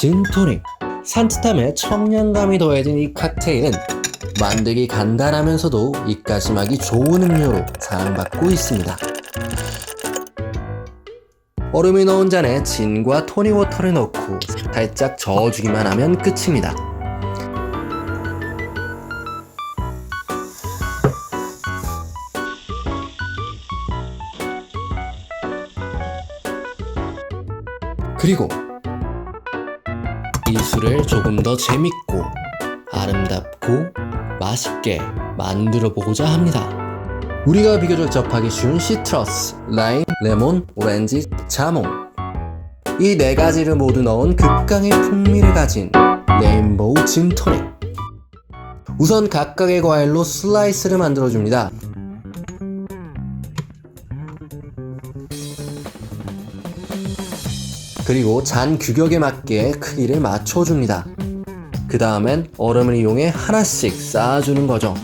진토닉 산뜻함에 청량감이 더해진 이 칵테일은 만들기 간단하면서도 입가심하기 좋은 음료로 사랑받고 있습니다. 얼음을 넣은 잔에 진과 토닉워터를 넣고 살짝 저어주기만 하면 끝입니다. 그리고 이 술을 조금 더 재밌고 아름답고 맛있게 만들어 보고자 합니다. 우리가 비교적 접하기 쉬운 시트러스, 라임, 레몬, 오렌지, 자몽 이 네 가지를 모두 넣은 극강의 풍미를 가진 레인보우 진 토닉 우선 각각의 과일로 슬라이스를 만들어 줍니다. 그리고 잔 규격에 맞게 크기를 맞춰줍니다. 그 다음엔 얼음을 이용해 하나씩 쌓아주는 거죠.